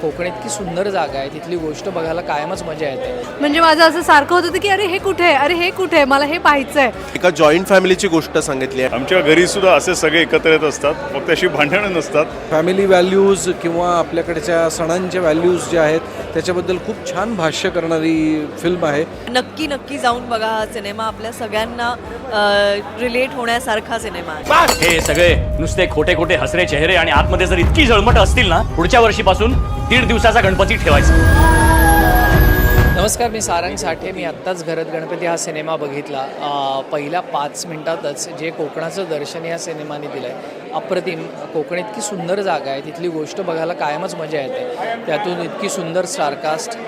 कोकण इतकी सुंदर जागा आहे तिथली गोष्ट बघायला कायमच मजा येते. म्हणजे माझं असं सारखं होत होतं की अरे हे कुठे? आहे अरे हे कुठे? आहे मला हे पाहायचं आहे एका जॉईंट फॅमिलीची गोष्ट सांगितली आहे. आमच्या घरी सुद्धा असे सगळे एकत्र येत असतात फक्त अशी भांडणं नसतात. फॅमिली व्हॅल्यूज किंवा आपल्याकडच्या सणांच्या व्हॅल्यूज ज्या आहेत त्याच्याबद्दल खूप छान भाष्य करणारी फिल्म आहे. नक्की नक्की जाऊन बघा हा सिनेमा आपल्या सगळ्यांना रिलेट होण्यासारखा सिनेमा आहे. हे सगळे नुसते खोटे खोटे हसरे चेहरे आणि आतमध्ये जर इतकी जळमट असतील ना पुढच्या वर्षीपासून दीड दिवसाचा गणपती ठेवायचा. नमस्कार मी सारंग साठे. मी आत्ताच घरत गणपती हा सिनेमा बघितला. अ, पहिल्या पाच मिनिटातच जे कोकणाचं दर्शन या सिनेमाने दिलं आहे अप्रतिम. कोकण इतकी सुंदर जागा आहे तिथली गोष्ट बघायला कायमच मजा येते. त्यातून इतकी सुंदर स्टारकास्ट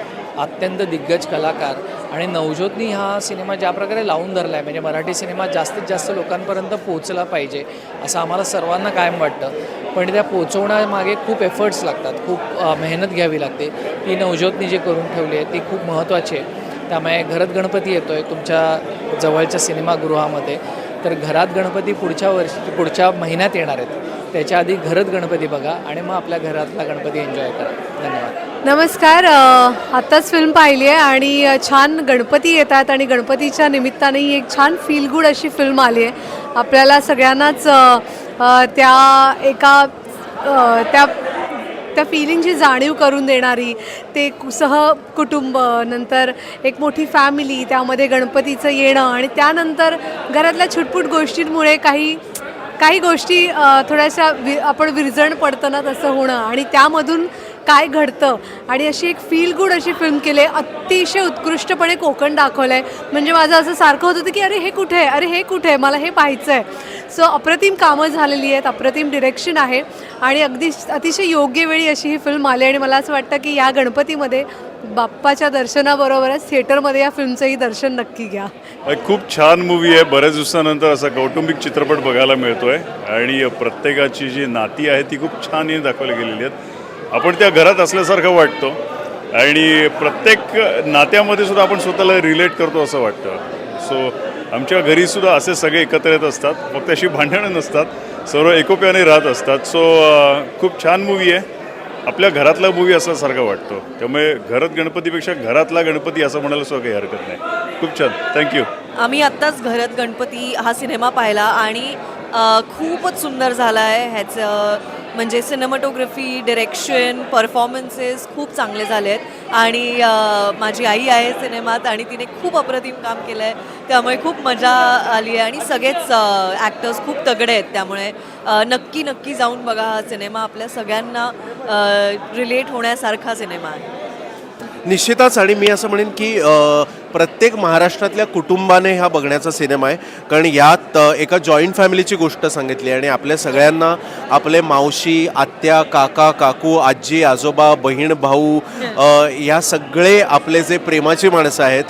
अत्यंत दिग्गज कलाकार. आणि नवज्योतनी हा सिनेमा ज्या प्रकारे लावून धरला आहे म्हणजे मराठी सिनेमा जास्तीत जास्त लोकांपर्यंत पोहोचला पाहिजे असं आम्हाला सर्वांना कायम वाटतं. पण त्या पोचवण्यामागे खूप एफर्ट्स लागतात खूप मेहनत घ्यावी लागते. ती नवज्योतनी जे करून ठेवली आहे ती खूप महत्त्वाची आहे. त्यामुळे घरात गणपती येतो आहे तुमच्या जवळच्या सिनेमागृहामध्ये. तर घरात गणपती पुढच्या वर्षी पुढच्या महिन्यात येणार आहेत. त्याच्या आधी घरात गणपती बघा आणि मग आपल्या घरातला गणपती एन्जॉय करा. नमस्कार आत्ताच फिल्म पाहिली आहे आणि छान गणपती येतात आणि गणपतीच्या निमित्ताने ही एक छान फील गुड अशी फिल्म आली आहे. आपल्याला सगळ्यांनाच त्या एका त्या त्या फिलिंगची जाणीव करून देणारी ते कु- सह कुटुंब नंतर एक मोठी फॅमिली त्यामध्ये गणपतीचं येणं आणि त्यानंतर घरातल्या छुटपुट गोष्टींमुळे काही काही गोष्टी थोड्याशा वि आपण विरजण पडताना तसं होणं आणि त्यामधून काय घडतं? आणि अशी एक फील गुड अशी फिल्म केली आहे. अतिशय उत्कृष्टपणे कोकण दाखवलं आहे म्हणजे माझं असं सारखं होत होतं की अरे हे कुठे आहे? अरे हे कुठे आहे? मला हे पाहायचं आहे सो अप्रतिम कामं झालेली आहेत. अप्रतिम डिरेक्शन आहे. आणि अगदी अतिशय योग्य वेळी अशी ही फिल्म आली आणि मला असं वाटतं की या गणपतीमध्ये बाप्पाच्या दर्शनाबरोबरच थिएटरमध्ये या फिल्मचंही दर्शन नक्की घ्या. खूप छान मूवी आहे. बऱ्याच दिवसानंतर असा कौटुंबिक चित्रपट बघायला मिळतो आहे आणि प्रत्येकाची जी नाती आहे ती खूप छान दाखवली गेलेली आहेत. आपण त्या घरात असल्यासारखं वाटतो. आणि प्रत्येक नात्यामध्ये सुद्धा आपण स्वतःला रिलेट करतो असं वाटतं. सो आमच्या घरीसुद्धा असे सगळे एकत्र येत असतात. फक्त अशी भांडणं नसतात. सर्व एकोप्याने राहत असतात. सो खूप छान मूवी आहे. आपल्या घरातला मूवी असल्यासारखा वाटतो. त्यामुळे घरात गणपतीपेक्षा घरातला गणपती असं म्हणायला सुद्धा काही हरकत नाही. खूप छान. थँक्यू आम्ही आत्ताच घरात गणपती हा सिनेमा पाहिला आणि खूपच सुंदर झाला आहे. ह्याचं म्हणजे सिनेमॅटोग्राफी डिरेक्शन परफॉर्मन्सेस खूप चांगले झाले आहेत आणि माझी आई आहे सिनेमात आणि तिने खूप अप्रतिम काम केलं आहे त्यामुळे खूप मजा आली आहे आणि सगळेच ॲक्टर्स खूप तगडे आहेत त्यामुळे. नक्की नक्की जाऊन बघा हा सिनेमा. आपल्या सगळ्यांना रिलेट होण्यासारखा सिनेमा आहे. निश्चितच. आणि मी असं म्हणेन की प्रत्येक महाराष्ट्रातल्या कुटुंबाने हा बघण्याचा सिनेमा आहे. कारण यात एका जॉईंट फॅमिलीची गोष्ट सांगितली आहे आणि आपल्या सगळ्यांना आपले मावशी आत्या काका काकू आजी आजोबा बहीण भाऊ या सगळे आपले जे प्रेमाची माणसं आहेत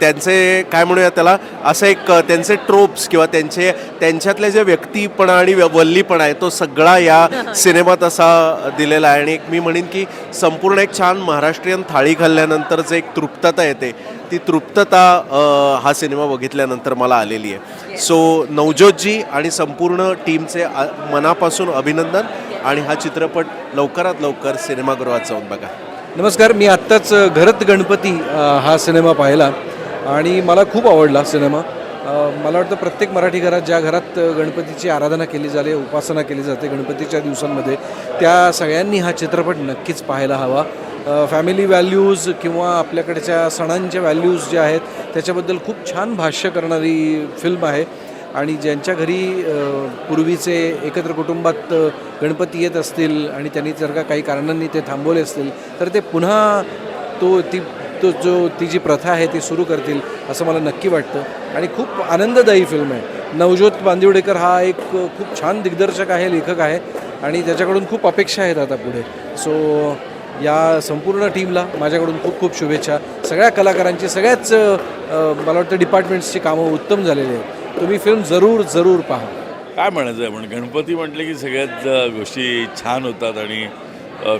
त्यांचे काय म्हणूया त्याला असं एक त्यांचे ट्रोप्स किंवा त्यांचे त्यांच्यातले जे व्यक्तीपणा आणि वल्लीपणा आहे तो सगळा या सिनेमात असा दिलेला आहे. आणि एक मी म्हणेन की संपूर्ण एक छान महाराष्ट्रीयन थाळी खाल्ल्यानंतर जे एक तृप्तता येते. ती तृप्तता हा सिनेमा बघितल्यानंतर मला आलेली आहे. सो नवज्योतजी आणि संपूर्ण टीमचे मनापासून अभिनंदन आणि हा चित्रपट लवकरात लवकर सिनेमागृहात जाऊन बघा. नमस्कार मी आत्ताच घरत गणपती हा सिनेमा पाहिला आणि मला खूप आवडला सिनेमा. मला वाटतं प्रत्येक मराठी घरात ज्या घरात गणपतीची आराधना केली जाते उपासना केली जाते गणपतीच्या दिवसांमध्ये त्या सगळ्यांनी हा चित्रपट नक्कीच पाहायला हवा. फॅमिली व्हॅल्यूज किंवा आपल्याकडच्या सणांच्या व्हॅल्यूज ज्या आहेत त्याच्याबद्दल खूप छान भाष्य करणारी फिल्म आहे. आणि ज्यांच्या घरी पूर्वीचे एकत्र कुटुंबात गणपती येत असतील आणि त्यांनी जर का काही कारणांनी ते थांबवले असतील तर ते पुन्हा तो ती तो जो ती जी प्रथा आहे ती सुरू करतील असं मला नक्की वाटतं. आणि खूप आनंददायी फिल्म आहे. नवज्योत बांदिवडेकर हा एक खूप छान दिग्दर्शक आहे लेखक आहे. आणि त्याच्याकडून खूप अपेक्षा आहेत आता पुढे. सो या संपूर्ण टीमला माझ्याकडून खूप खूप शुभेच्छा. सगळ्या कलाकारांची सगळ्याच मला वाटतं डिपार्टमेंट्सची कामं उत्तम झालेली आहेत. तुम्ही फिल्म जरूर जरूर पहा. काय म्हणायचं आहे? पण गणपती म्हटलं की सगळ्याच गोष्टी छान होतात आणि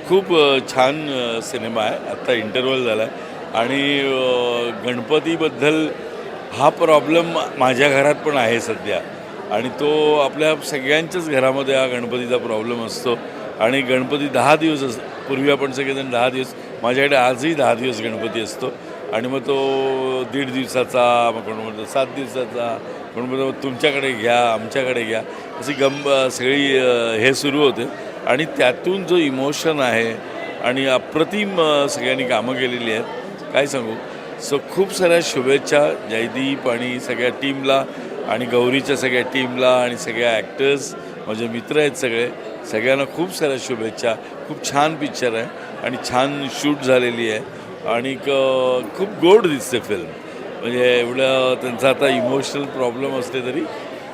खूप छान सिनेमा आहे. आत्ता इंटरव्हल झाला आहे आणि गणपतीबद्दल हा प्रॉब्लेम माझ्या घरात पण आहे सध्या. आणि तो आपल्या सगळ्यांच्याच घरामध्ये हा गणपतीचा प्रॉब्लेम असतो. आणि गणपती दहा दिवस पूर्वी आपण सगळेजण दहा दिवस माझ्याकडे आजही दहा दिवस गणपती असतो. आणि मग तो दीड दिवसाचा मग कोण म्हणतो सात दिवसाचा कोण म्हणतो तुमच्याकडे घ्या आमच्याकडे घ्या. अशी गंब सगळी हे सुरू होते. आणि त्यातून जो इमोशन आहे आणि अप्रतिम सगळ्यांनी कामं केलेली आहेत काय सांगू? सो खूप साऱ्या शुभेच्छा जयदीप आणि सगळ्या टीमला आणि गौरीच्या सगळ्या टीमला आणि सगळ्या ॲक्टर्स माझे मित्र आहेत सगळे. सगळ्यांना खूप साऱ्या शुभेच्छा. खूप छान पिक्चर आहे आणि छान शूट झालेली आहे. आणि खूप गोड दिसते फिल्म म्हणजे एवढं त्यांचा आता इमोशनल प्रॉब्लेम असले तरी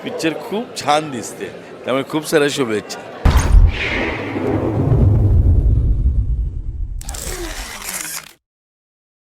पिक्चर खूप छान दिसते. त्यामुळे खूप साऱ्या शुभेच्छा.